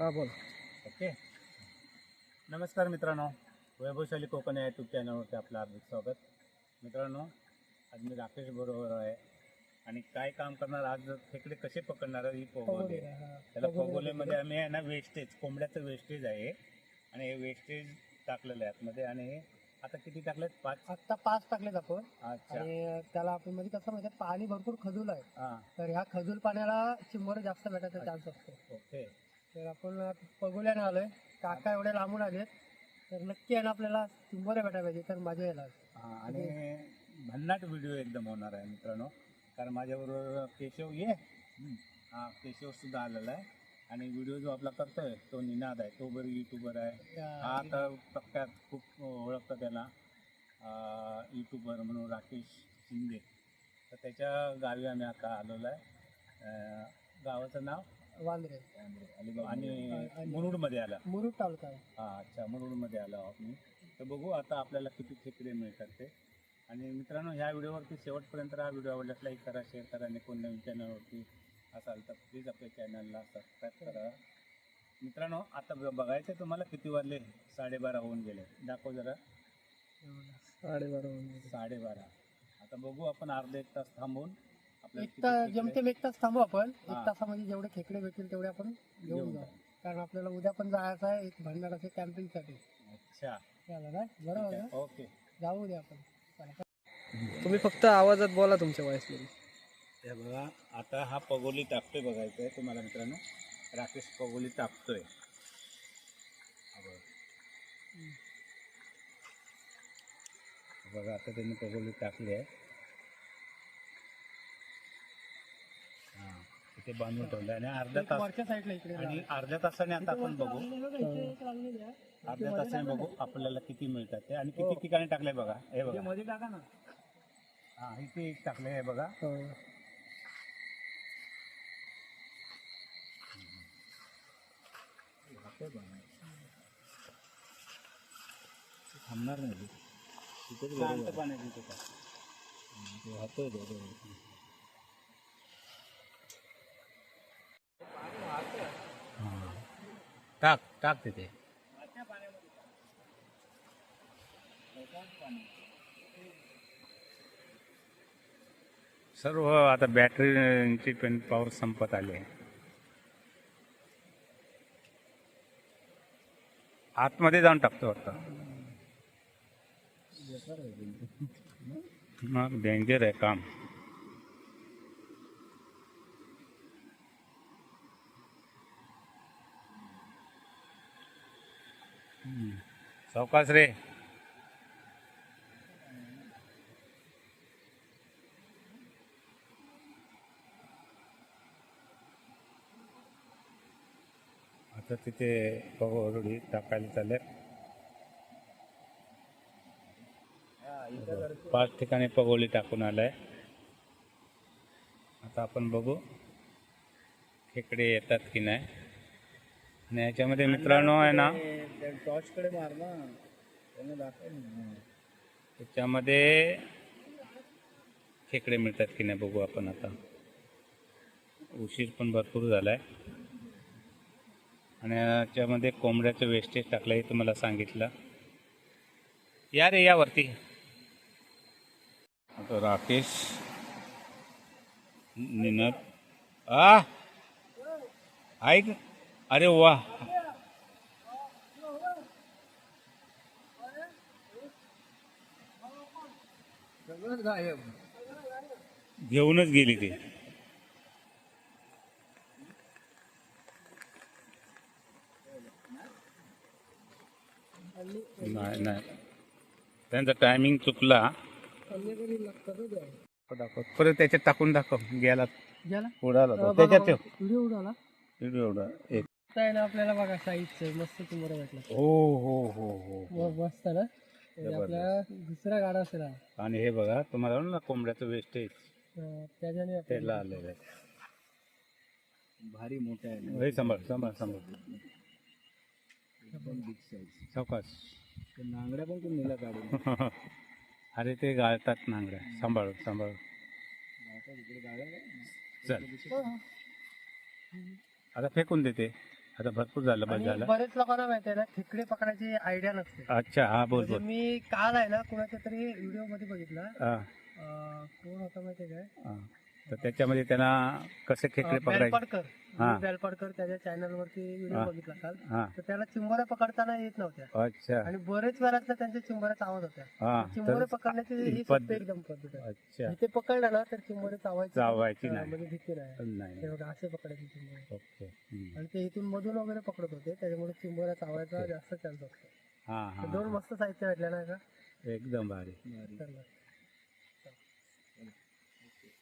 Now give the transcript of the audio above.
हा बोल. ओके. नमस्कार मित्रांनो. वैभवशाली कोकण या यूट्यूब चॅनलवरती आपलं हार्दिक स्वागत. मित्रांनो आज मी राकेश बरोबर आहे. आणि काय काम करणार आज खेकडे कसे पकडणार ही पोगोले त्याला पोगोलेमध्ये आम्ही आहे ना वेस्टेज कोंबड्याचं वेस्टेज आहे. आणि हे वेस्टेज टाकलेलं आहे आतमध्ये. आणि हे आता किती टाकलेत? पाच? आता पाच टाकलेत आपण. अच्छा. आणि त्याला आपण म्हणजे कसं माहिती पाणी भरपूर खजूल आहे. तर ह्या खजूल पाण्याला चिंबर जास्त भेटायचा चान्स असतो. ओके. तर आपण पगोल्याने आलोय. काका एवढे लांबून आलेत. तर नक्की आहे ना आपल्याला चिंबर भेटायला पाहिजे तर मजा येणार हां आणि भन्नाट व्हिडिओ एकदम होणार आहे मित्रांनो. कारण माझ्याबरोबर केशव ये. हा केशव सुद्धा आलेला आहे. आणि व्हिडिओ जो आपला करतोय तो निनाद आहे. तो बरी युट्यूबर आहे. हा आता प्रख्यात खूप ओळखतं त्याला. युट्यूबर म्हणून राकेश शिंदे. तर त्याच्या गावी आम्ही आता आलेलो आहे. अं, गावाचं नाव वांद्रे. अलिबाग आणि मुरुडमध्ये आला. मुरुड तालुका आहे. हा अच्छा मुरुडमध्ये आलो आहोत मी तर बघू आता आपल्याला किती खेकडे मिळतात ते. आणि मित्रांनो ह्या व्हिडिओवरती शेवटपर्यंत हा व्हिडिओ आवडल्यास लाईक करा शेअर करा. आणि कोण नवीन चॅनलवरती असाल तर प्लीज आपल्या चॅनलला सबस्क्राईब करा. मित्रांनो आता बघायचं तुम्हाला किती वाजले? साडेबारा होऊन गेले. दाखव जरा. साडेबारा साडेबारा. आता बघू आपण अर्धा एक तास थांबून. एक तास खेकडे जमते एक तास थांबू आपण एक. तासामध्ये जेवढे खेकडे भेटतील तेवढे आपण घेऊन जाऊ. कारण आपल्याला उद्या पण जायचं आहे एक भंडाराचे अच्छा. झालं ना बरोबर ना. ओके. जाऊ उद्या आपण. चला. तुम्ही फक्त आवाजात बोला तुमच्या वॉइसमध्ये. हे बघा आता हा पगोली टाकतोय बघायचं आहे तुम्हाला मित्रांनो. राकेश पगोली टाकतोय हा बघा. बघा आता त्यांनी पगोली टाकली आहे. हां इथे बांधून ठेवलं. आणि अर्ध्या तास आणि. अर्ध्या तासाने आता आपण बघू. अर्ध्या तासाने बघू आपल्याला किती मिळतात ते. आणि किती ठिकाणी टाकले बघा. हे बघा. मध्ये टाका ना. हां इथे एक टाकले आहे बघा. हो. थांबणार नाही. शांत पाण्यात तिथे टाक. ते वाहतोय तो बरोबर. हां. टाक टाक तिथे. सर्व आता बॅटरीची पण पॉवर संपत आली आहे. आतमध्ये जाऊन टाकतो वाटतं मग डेंजर आहे काम. सावकाश रे. आता तिथे पगोरडी टाकायला चालेल. पाच ठिकाणी पगोली टाकून आलाय. आता आपण बघू खेकडे येतात की नाही. आणि याच्यामध्ये मित्रांनो आहे ना टॉर्चकडे मार ना त्यांना दाखव त्याच्यामध्ये खेकडे मिळतात की नाही बघू आपण आता. उशीर पण भरपूर झालाय. आणि याच्यामध्ये कोंबड्याचं वेस्टेज टाकलं हे तुम्हाला सांगितलं. या रे या वरती. आता राकेश निनत आ! ऐक. अरे वा. घेऊनच गेली ती. नाही नाही. त्यांचा टायमिंग चुकला. दाखव परत त्याच्यात टाकून दाखव. गेला. उडाला तो. त्याच्यात ठेव. व्हिडिओ उडाला? व्हिडिओ उडा. एक. आहे ना आपल्याला बघा साईजचं मस्त तुम्हाला भेटला. हो हो हो हो हो. व- मस्त ना? म्हणजे आपला दुसरा गाडा असेल हा. आणि हे बघा तुम्हाला ना कोंबड्याचं वेस्टेज अं, त्याच्याने आपल्याला- त्याला आलेलं आहे. भारी मोठा आहे. हे सांभाळ सांभाळ सांभाळ. सावकाश नांगड्या पण तुम्ही नेला काढून अरे ते गाळतात नांगड्या सांभाळ सांभाळ. चल. आता फेकून देते. आता भरपूर झालं बस आणि झालं. बरेच लोकांना माहिती आहे ना खेकडे पकडायची आयडिया नसते. अच्छा हा बोल म्हणजे बोल. मी काल आहे ना कुणाच्या तरी व्हिडिओमध्ये बघितला. हा, अं, कोण होता माहितीये काय हा. तर त्याच्यामध्ये त्यांना कसे खेकडे पकडायचे? बेलपडकर. हा. त्याच्या चॅनल वरती व्हिडिओ हा. बघितला काल हा. तर त्याला चिंबोऱ्या पकडताना येत नव्हत्या. अच्छा. आणि बरेच वेळात त्यांच्या चिंबोऱ्याचा आवाज होत्या. हा. चिंबोरे पकडण्याची ही ही पद्धत- सोपी एकदम पद्धत आहे. अच्छा. इथे पकडलं ना तर चिंबोरे चावायची चावायची नाही. म्हणजे भीती नाही. नाही हे बघा असे पकडायचे चिंबोरे ओके. हम्म. आणि ते इथून मधून वगैरे पकडत होते त्याच्यामुळे चिंबोऱ्या चावायचा जास्त चान्स असतो हा तर दोन हा. मस्त साहित्य भेटल्या ना का? एकदम भारी. चला.